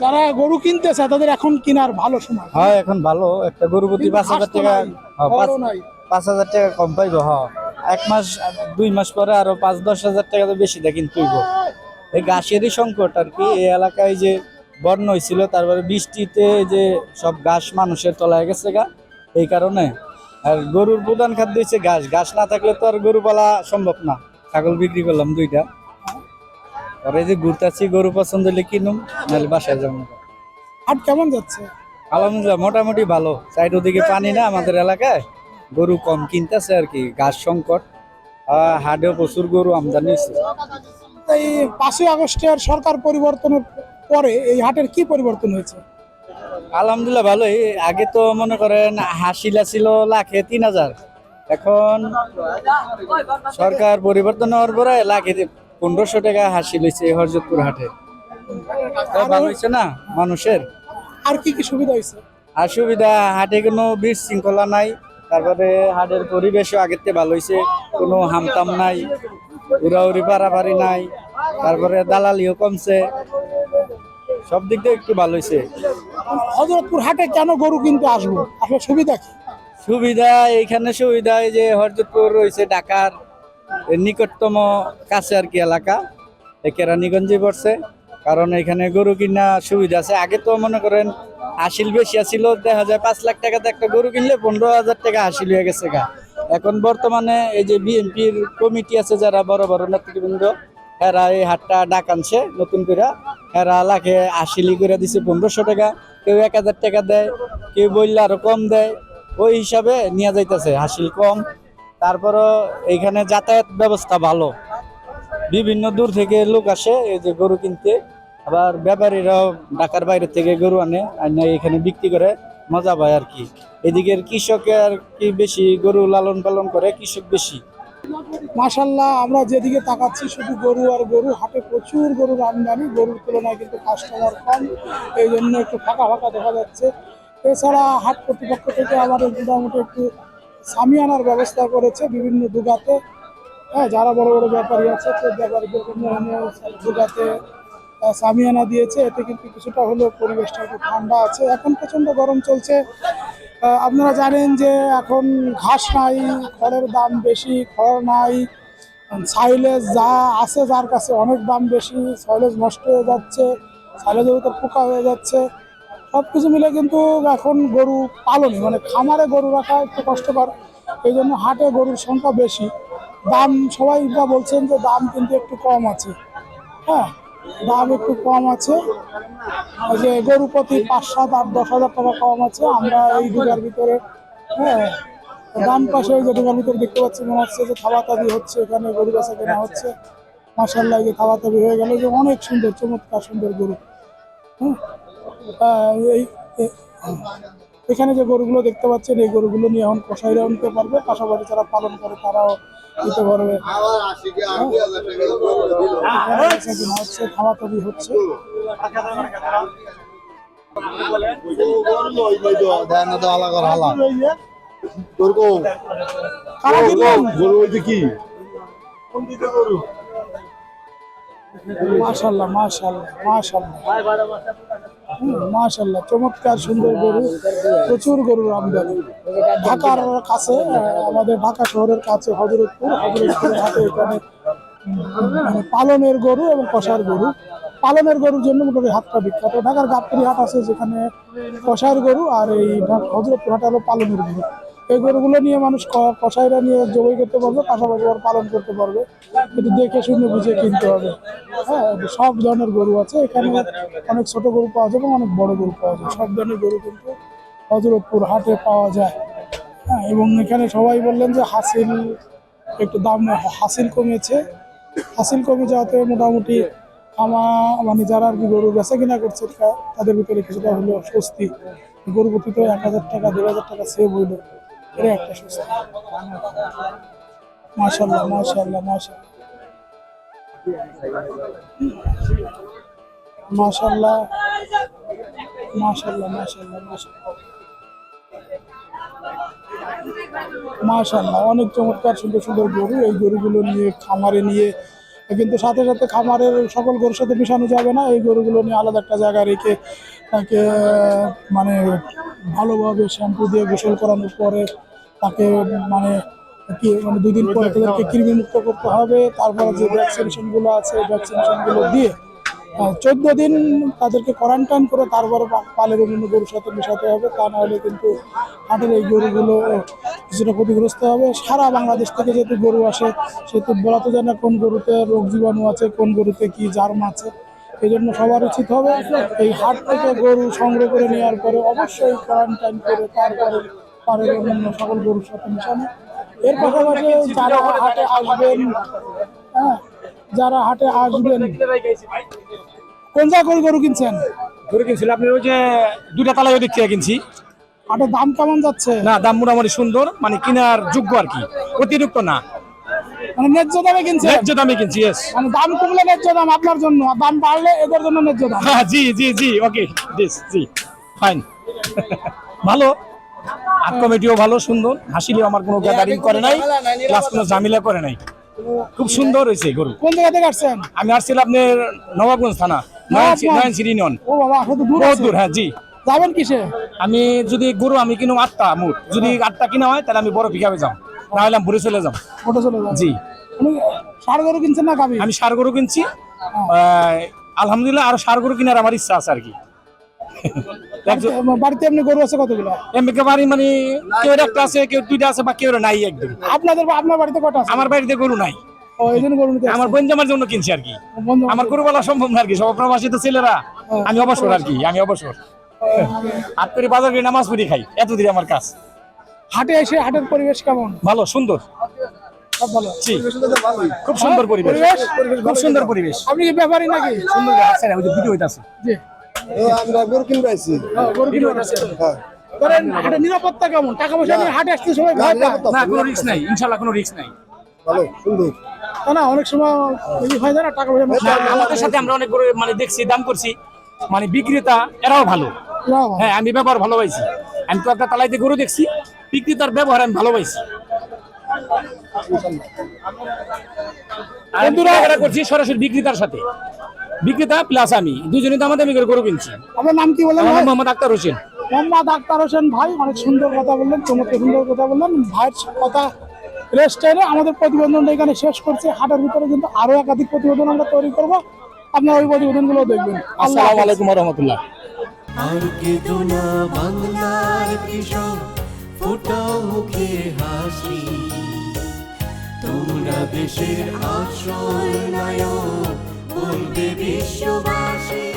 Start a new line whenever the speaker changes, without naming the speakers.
যারা গরু কিনতেছে তাদের এখন কেনার ভালো সময়।
হ্যাঁ এখন ভালো। একটা গরু প্রতি পাঁচ হাজার টাকা হ্যাঁ, পাঁচ- হাজার টাকা কম পাইবো হ এক মাস দুই মাস পরে আরও পাঁচ দশ হাজার টাকা তো বেশি দেখেন তুইব এই ঘাসেরই সংকট আর কি। এই এলাকায় যে বন্যা হয়েছিল তারপরে বৃষ্টিতে যে সব ঘাস মানুষের তলায় গেছে গা এই কারণে। আর গরুর প্রধান খাদ্য হচ্ছে ঘাস। ঘাস না থাকলে তো আর গরু পালা সম্ভব না। ছাগল বিক্রি করলাম দুইটা। আর এই যে ঘুরতেছি গরু পছন্দ হলে কিনুম নাহলে বাসায় যাব
হাট কেমন যাচ্ছে?
আলহামদুলিল্লাহ মোটামুটি ভালো। সাইড ওদিকে পানি না আমাদের এলাকায়। গরু কম কিনতেছে আর কি ঘাস সংকট। হাটেও প্রচুর গরু আমদানি হচ্ছে
এই পাঁচই আগস্টের সরকার পরিবর্তনের পরে এই হাটের কি পরিবর্তন হয়েছে?
আলহামদুলিল্লাহ ভালোই। আগে তো মনে করেন হাসিলা ছিল লাখে তিন হাজার। এখন সরকার পরিবর্তন হওয়ার পরে লাখে পনেরোশো টাকা হাসি লইছে এই হরজতপুর হাটে। ভালো হয়েছে না মানুষের।
আর কি কি সুবিধা হয়েছে?
আর সুবিধা হাটে কোনো বীর শৃঙ্খলা নাই তারপরে হাটের পরিবেশও আগের থেকে ভালো হয়েছে কোনো হামতাম নাই উড়াউড়ি পারাপারি নাই তারপরে দালালিও কমছে সব দিক দিয়ে একটু ভালো হয়েছে।
হজরতপুর হাটে কেন গরু কিনতে আসব? আসলে সুবিধা কি?
সুবিধা এইখানে সুবিধা এই যে হরজতপুর রয়েছে ঢাকার নিকটতম কাছে আর কি এলাকা। এই কেরানীগঞ্জে পড়ছে। কারণ এখানে গরু কিনা সুবিধা আছে। আগে তো মনে করেন হাসিল বেশি আছিল, দেখা যায় পাঁচ লাখ টাকাতে একটা গরু কিনলে পনেরো হাজার টাকা হাসিল হয়ে গেছে গা। এখন বর্তমানে এই যে বিএনপির কমিটি আছে, যারা বড় বড় নেতৃবৃন্দ, এরা এই হাটটা ডাক আনছে নতুন করে। এরা লাখে আশিলি করে দিছে, পনেরোশো টাকা। কেউ এক হাজার টাকা দেয়, কেউ বললে আরও কম দেয়। ওই হিসাবে নিয়ে যাইতেছে। হাসিল কম তারপরও এইখানে যাতায়াত ব্যবস্থা ভালো। বিভিন্ন দূর থেকে লোক আসে, এই যে গরু কিনতে। আবার ব্যাপারীরাও ঢাকার বাইরে থেকে গরু আনে আনে এখানে বিক্রি করে, মজা পায় আর কি। এদিকের কৃষকের কি বেশি গরু লালন পালন করে, কৃষক বেশি।
মাশাল্লাহ, আমরা যেদিকে তাকাচ্ছি, শুধু গরু আর গরু, হাটে প্রচুর গরুর আমদানি, গরুর তুলনায় কিন্তু কাস্টমার কম। এই জন্য একটু ফাঁকা ফাঁকা দেখা যাচ্ছে। এছাড়া হাট কর্তৃপক্ষ থেকে আমাদের মোটামুটি একটু সামিয়ানার ব্যবস্থা করেছে বিভিন্ন দুগাতে হ্যাঁ যারা বড় বড় ব্যাপারী আছে সেই ব্যাপারীদের দুগাতে সামিয়ানা দিয়েছে। এতে কিন্তু কিছুটা হলেও পরিবেশটা একটু ঠান্ডা আছে। এখন প্রচণ্ড গরম চলছে। আপনারা জানেন যে এখন ঘাস নাই, খড়ের দাম বেশি, খড় নাই, সাইলেজ যা আছে যার কাছে অনেক দাম বেশি, সাইলেজ নষ্ট হয়ে যাচ্ছে, সাইলেজের ভিতর পোকা হয়ে যাচ্ছে। সব কিছু মিলে কিন্তু এখন গরু পালনই মানে খামারে গরু রাখা একটু কষ্টকর। এই জন্য হাটে গরুর সংখ্যা বেশি। দাম সবাই যা বলছেন যে দাম কিন্তু একটু কম আছে। হ্যাঁ দাম একটু কম আছে। যে গরু প্রতি পাঁচ, সাত, আট, দশ হাজার টাকা কম আছে। আমরা এই দুটার ভিতরে হ্যাঁ ডান পাশে ওই যে ঢোকার ভিতরে দেখতে পাচ্ছি মনে হচ্ছে যে থাবাতাবি হচ্ছে, এখানে গরু বেচা কেনা হচ্ছে। মাসাল্লাহ যে থাবাতাবি হয়ে গেল। যে অনেক সুন্দর, চমৎকার সুন্দর গরু। হ্যাঁ এই এখানে যে গরুগুলো দেখতে পাচ্ছেন, এই গরুগুলো নিয়ে এখন কষাইরাও নিতে পারবে। পাশাপাশি যারা পালন করে, তারাও নিতে পারবে। হচ্ছে থাবাতাবি হচ্ছে। মাশাল্লাহ মাশাল্লাহ মাশাল্লাহ। মাশাল্লাহ চমৎকার সুন্দর গরু, প্রচুর গরুর আমদানি। ঢাকার কাছে আমাদের ঢাকা শহরের কাছে হজরতপুর, হজরতপুরের হাটে এখানে মানে পালনের গরু এবং কষার গরু। পালনের গরুর জন্য মোটামুটি হাতটা বিখ্যাত। ঢাকার গাবতলি হাট আছে যেখানে কষার গরু আর এই হজরতপুর হাট হলো পালনের গরু। এই গরুগুলো নিয়ে মানুষ কষাইরা নিয়ে জবাই করতে পারবে, পাশাপাশি আবার পালন করতে পারবে। কিন্তু দেখে শুনে বুঝে কিনতে হবে। হ্যাঁ সব ধরনের গরু আছে। এখানে অনেক ছোট গরু পাওয়া যায় এবং অনেক বড় গরু পাওয়া যায়। সব ধরনের গরু কিন্তু হজরতপুর হাটে পাওয়া যায়। হ্যাঁ এবং এখানে সবাই বললেন যে হাসিল একটু দাম হাসিল কমেছে। হাসিল কমে যাওয়াতে মোটামুটি আমা মানে যারা আর কি গরু বেচা কিনা করছে তাদের ভিতরে কিছুটা হলো স্বস্তি। গরু প্রতি তো এক হাজার টাকা, দেড় হাজার টাকা সেভ হইল। এটা মাশাল্লাহ অনেক চমৎকার সুন্দর সুন্দর গরু। এই গরুগুলো নিয়ে খামারে নিয়ে কিন্তু সাথে সাথে খামারের সকল গরুর সাথে মিশানো যাবে না। এই গরুগুলো নিয়ে আলাদা একটা জায়গায় রেখে তাকে মানে ভালোভাবে শ্যাম্পু দিয়ে গোসল করানোর পরে তাকে মানে কি মানে দুদিন পরে তাদেরকে কৃমিমুক্ত করতে হবে। তারপরে যে ভ্যাকসিনেশনগুলো আছে ভ্যাকসিনেশনগুলো দিয়ে চোদ্দ দিন তাদেরকে কোয়ারেন্টাইন করে তারপরে পালের অন্যান্য গরুর সাথে মেশাতে হবে। তা নাহলে কিন্তু হাটের এই গরুগুলো কিছুটা ক্ষতিগ্রস্ত হবে। সারা বাংলাদেশ থেকে যেহেতু গরু আসে, সেহেতু বলা তো যায় না কোন গরুতে রোগ জীবাণু আছে, কোন গরুতে কি জার্ম আছে। এই জন্য সবার উচিত হবে এই হাট থেকে গরু সংগ্রহ করে নেওয়ার পরে অবশ্যই কোয়ারেন্টাইন করে তারপরে পালের অন্যান্য সকল গরুর সাথে মেশানো। এর পাশাপাশি যারা হাটে আসবেন হ্যাঁ যারা হাটে আসবেন। কোন জায়গা করে গরু কিনছেন?
গরু কিনছিল আপনি ওই যে দুটা তালাই ওদিক থেকে কিনছি।
হাটের দাম কেমন যাচ্ছে?
না দাম মোটামুটি সুন্দর মানে কেনার যোগ্য আর কি অতিরিক্ত না।
মানে ন্যায্য দামে
ন্যায্য দামে কিনছি ইয়েস
মানে দাম কমলে ন্যায্য দাম আপনার জন্য দাম বাড়লে এদের জন্য ন্যায্য দাম।
হ্যাঁ জি জি জি ওকে দিস জি ফাইন ভালো আর কমিটিও ভালো সুন্দর হাসিলেও আমার কোনো গ্যাদারিং করে নাই কোনো ঝামেলা করে নাই। খুব সুন্দর হয়েছে গরু।
কোন জায়গা থেকে আসছেন?
আমি আসছিলাম আপনার নবাবগঞ্জ থানা। নয়নসিরি ইউনিয়ন
ও বাবা তো দূর
বহুত দূর হ্যাঁ জি।
যাবেন কিসে?
আমি যদি গরু আমি কিনো আটটা মোট যদি আটটা কিনা হয় তাহলে আমি বড় পিকাবে যাম। না হলে আমি ভরে চলে যাম।
ফটো চলে যাবেন?
জি।
ষাড় গরু কিনছেন না গাবি
আমি সার গরু কিনছি। আহ, আলহামদুলিল্লাহ আরও সার গরু কেনার আমার ইচ্ছা আছে আর কি।
বাড়িতে এমনি গরু আছে কতগুলো?
মানে কেউ একটা আছে কেউ দুইটা আছে বা কেউ নাই একদম।
আপনাদের আপনার বাড়িতে কটা আছে?
আমার বাড়িতে গরু নাই। আমার জন্য কিনছি আর কি। আমার গরু বলা সম্ভব না আর কি সব প্রবাসী তো ছেলেরা। আমি অবসর আর কি আমি অবসর। করে বাজার করে নামাজ পড়ি খাই এতদিন আমার কাজ।
হাটে এসে হাটের পরিবেশ কেমন?
ভালো সুন্দর। খুব সুন্দর পরিবেশ? খুব সুন্দর পরিবেশ।
আপনি ব্যাপারী নাকি?
সুন্দর আছে যে ভিডিও হইতাছে।
আমরা গরু কিনবে আইছি
হ্যাঁ, গরু কিনে আছে
হ্যাঁ।
ধরেন হাটে নিরাপত্তা কেমন? টাকা পয়সা নিয়ে হাটে আসতে সবাই ভয় পায়?
না কোনো রিস্ক নাই। ইনশাআল্লাহ কোনো রিস্ক নাই।
ভালো সুন্দর।
না অনেক সময় এই হয় না টাকা পয়সা।
আমাদের সাথে আমরা অনেক গরু মানে দেখছি দাম করছি। মানে বিক্রেতা এরাও ভালো। হ্যাঁ আমি ব্যবহার ভালো পাইছি। আমি তো একটা তালাইতে গরু দেখছি বিক্রেতার ব্যবহার আমি ভালো পাইছি। আর করছি সরাসরি বিক্রেতার সাথে। বিক্রেতা প্লাস আমি। দুজনে তো আমাদের গরু কিনছি।
আপনার নাম কি বললেন
আমার মোহাম্মদ আক্তার হোসেন।
মোহাম্মদ আক্তার হোসেন ভাই অনেক সুন্দর কথা বললেন চমৎকার সুন্দর কথা বললেন। ভাইয়ের কথা রেস্ট এনে আমাদের প্রতিবেদনটা এখানে শেষ করছে। হাটের ভিতরে কিন্তু আরও একাধিক প্রতিবেদন আমরা তৈরি করব। আপনার ওই প্রতিবেদনগুলো দেখবেন।
আসসালামু আলাইকুম রহমতুল্লাহ
আর কেঁদো না বাংলার ফোটাও মুখে হাসি। তোমরা দেশের আশ্রয় নায়ক বলবে বিশ্ববাসী।